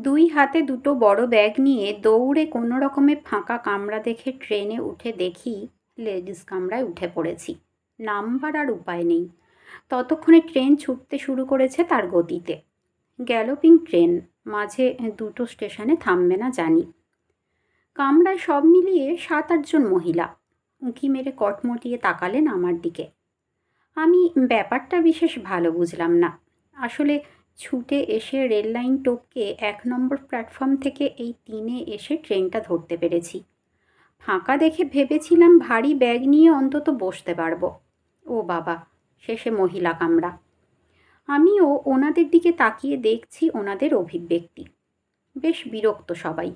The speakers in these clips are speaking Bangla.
দুই হাতে দুটো বড় ব্যাগ নিয়ে দৌড়ে কোনো রকমে ফাঁকা কামরা দেখে ট্রেনে উঠে দেখি লেডিস কামরায় উঠে পড়েছি। নামবার আর উপায় নেই। ততক্ষণে ট্রেন ছুটতে শুরু করেছে তার গতিতে। গ্যালোপিং ট্রেন, মাঝে দুটো স্টেশনে থামবে না জানি। কামরায় সব মিলিয়ে সাত আটজন মহিলা। উঁকি মেরে কটমটিয়ে তাকালেন আমার দিকে। আমি ব্যাপারটা বিশেষ ভালো বুঝলাম না। আসলে ছুটে এসে রেল লাইন টপকে এক নম্বর প্ল্যাটফর্ম থেকে এই তিনে এসে ট্রেনটা ধরতে পেরেছি। ফাঁকা দেখে ভেবেছিলাম ভারী ব্যাগ নিয়ে অন্তত বসতে পারব। ও বাবা, শেষে মহিলা কামরা। আমিও ওনাদের দিকে তাকিয়ে দেখছি ওনাদের অভিব্যক্তি। বেশ বিরক্ত সবাই।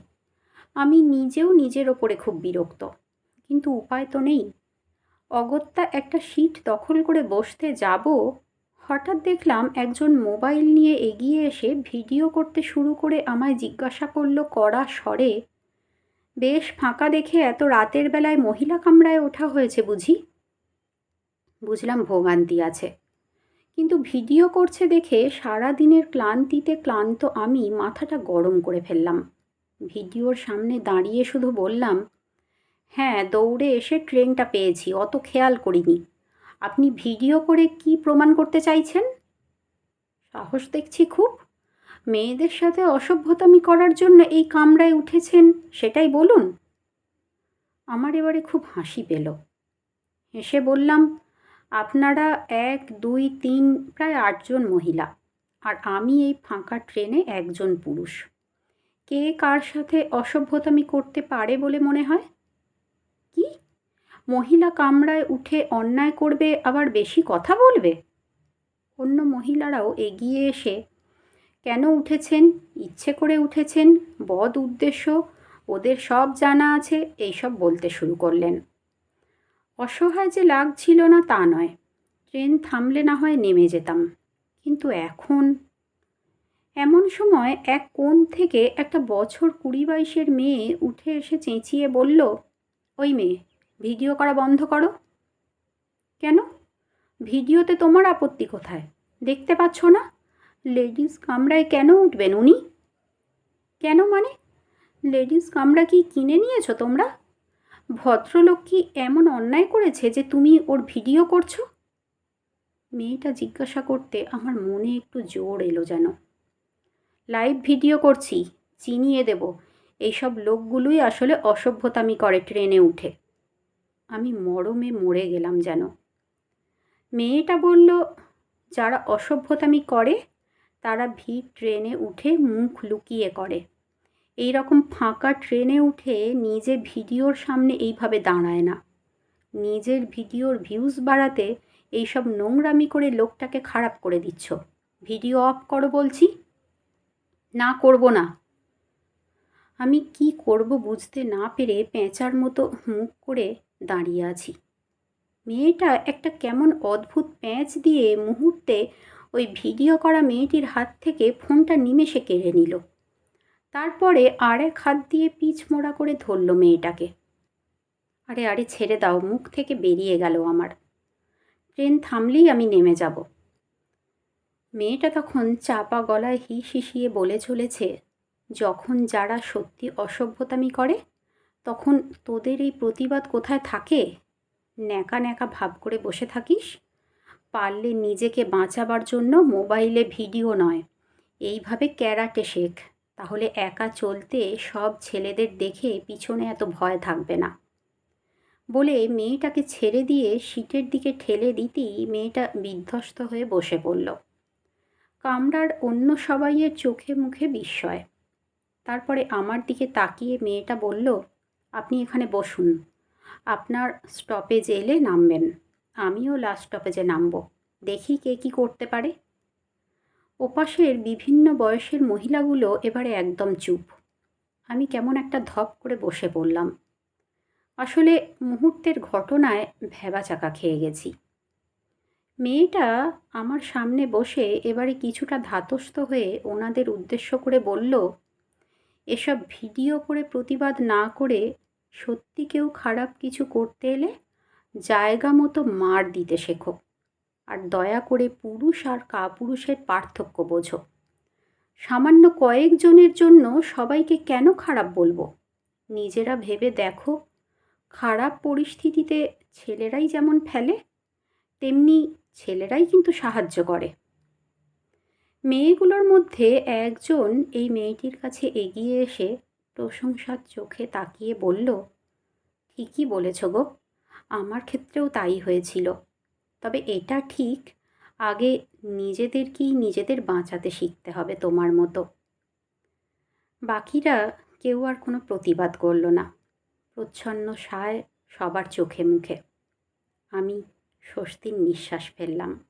আমি নিজেও নিজের ওপরে খুব বিরক্ত। কিন্তু উপায় তো নেই। অগত্যা একটা সিট দখল করে বসতে যাব হঠাৎ দেখলাম একজন মোবাইল নিয়ে এগিয়ে এসে ভিডিও করতে শুরু করে আমায় জিজ্ঞাসা করল, কড়া স্বরে? বেশ, ফাঁকা দেখে এত রাতের বেলায় মহিলা কামরায় ওঠা হয়েছে বুঝি? বুঝলাম ভোগান্তি আছে। কিন্তু ভিডিও করছে দেখে সারা দিনের ক্লান্তিতে ক্লান্ত আমি মাথাটা গরম করে ফেললাম। ভিডিওর সামনে দাঁড়িয়ে শুধু বললাম হ্যাঁ দৌড়ে এসে ট্রেনটা পেয়েছি, অত খেয়াল করিনি। আপনি ভিডিও করে কি প্রমাণ করতে চাইছেন? সাহস দেখছি খুব। মেয়েদের সাথে অসভ্যতামি করার জন্য এই কামরায় উঠেছেন, সেটাই বলুন। আমার এবারে খুব হাসি পেল। হেসে বললাম, আপনারা এক, দুই, তিন, প্রায় আটজন মহিলা, আর আমি এই ফাঁকা ট্রেনে একজন পুরুষ। কে কার সাথে অসভ্যতামি করতে পারে বলে মনে হয়? মহিলা কামরায় উঠে অন্যায় করবে, আবার বেশি কথা বলবে? অন্য মহিলারাও এগিয়ে এসে, কেন উঠেছেন? ইচ্ছে করে উঠেছেন? বদ উদ্দেশ্য? ওদের সব জানা আছে, এইসব বলতে শুরু করলেন। অসহায় যে লাগছিল না তা নয়। ট্রেন থামলে না হয় নেমে যেতাম। কিন্তু এখন? এমন সময় এক কোণ থেকে একটা বছর কুড়ি বাইশের মেয়ে উঠে এসে চেঁচিয়ে বলল, ওই মেয়ে ভিডিও করা বন্ধ করো। কেন? ভিডিওতে তোমার আপত্তি কোথায়? দেখতে পাচ্ছ না? লেডিস কামরায় কেন উঠবেন উনি? কেন মানে? লেডিস কামরা কি কিনে নিয়েছো তোমরা? ভদ্রলোক কি এমন অন্যায় করেছে যে তুমি ওর ভিডিও করছ? মেয়েটা জিজ্ঞাসা করতে আমার মনে একটু জোর এলো যেন। লাইভ ভিডিও করছি, চিনিয়ে দেব। এইসব লোকগুলোই আসলে অসভ্যতামি করে, ট্রেনে উঠে। আমি মরমে মরে গেলাম যেন। মেয়েটা বলল, যারা অসভ্যতামি করে, তারা ভিড় ট্রেনে উঠে মুখ লুকিয়ে করে। এই রকম ফাঁকা ট্রেনে উঠে নিজে ভিডিওর সামনে এইভাবে দাঁড়ায় না। নিজের ভিডিওর ভিউজ বাড়াতে এইসব নোংরামি করে লোকটাকে খারাপ করে দিচ্ছ। ভিডিও অফ করো বলছি? না, করব না। আমি কি করব বুঝতে না পেরে পেঁচার মতো মুখ করে দাঁড়িয়ে আছি। মেয়েটা একটা কেমন অদ্ভুত প্যাঁচ দিয়ে মুহূর্তে ওই ভিডিও করা মেয়েটির হাত থেকে ফোনটা নিমেষে কেড়ে নিল। তারপরে আর এক হাত দিয়ে পিচ মোড়া করে ধরল মেয়েটাকে। আরে আরে, ছেড়ে দাও, মুখ থেকে বেরিয়ে গেল আমার। ট্রেন থামলেই আমি নেমে যাব। মেয়েটা তখন চাপা গলায় হিস হিসিয়ে বলে চলেছে, যখন যারা সত্যি অসভ্যতামি করে তখন তোদের এই প্রতিবাদ কোথায় থাকে? ন্যাকা ন্যাকা ভাব করে বসে থাকিস? পারলে নিজেকে বাঁচাবার জন্য মোবাইলে ভিডিও নয়। এইভাবে ক্যারাটে শেখ। তাহলে একা চলতে সব ছেলেদের দেখে পিছনে এত ভয় থাকবে না। বলে মেয়েটাকে ছেড়ে দিয়ে সিটের দিকে ঠেলে দিতেই মেয়েটা বিধ্বস্ত হয়ে বসে পড়ল। কামরার অন্য সবাইয়ের চোখে মুখে বিস্ময়। তারপরে আমার দিকে তাকিয়ে মেয়েটা বলল আপনি এখানে বসুন। আপনার স্টপেজ এলে নামবেন। আমিও লাস্ট স্টপেজে নামব। দেখি কে কী করতে পারে। ওপাশের বিভিন্ন বয়সের মহিলাগুলো এবারে একদম চুপ। আমি কেমন একটা ধপ করে বসে পড়লাম। আসলে মুহূর্তের ঘটনায় ভেবা চাকা খেয়ে গেছি। মেয়েটা আমার সামনে বসে এবারে কিছুটা ধাতস্থ হয়ে ওনাদের উদ্দেশ্য করে বলল, এসব ভিডিও করে প্রতিবাদ না করে সত্যি কেউ খারাপ কিছু করতে এলে জায়গা মতো মার দিতে শেখো। আর দয়া করে পুরুষ আর কাপুরুষের পার্থক্য বোঝো। সামান্য কয়েকজনের জন্য সবাইকে কেন খারাপ বলব? নিজেরা ভেবে দেখো, খারাপ পরিস্থিতিতে ছেলেরাই যেমন ফেলে, তেমনি ছেলেরাই কিন্তু সাহায্য করে। মেয়েগুলোর মধ্যে একজন এই মেয়েটির কাছে এগিয়ে এসে প্রশংসার চোখে তাকিয়ে বলল, ঠিকই বলেছ গো, আমার ক্ষেত্রেও তাই হয়েছিল। তবে এটা ঠিক, আগে নিজেদেরকেই নিজেদের বাঁচাতে শিখতে হবে তোমার মতো। বাকিরা কেউ আর কোনো প্রতিবাদ করল না। প্রচ্ছন্ন সায় সবার চোখে মুখে। আমি স্বস্তির নিঃশ্বাস ফেললাম।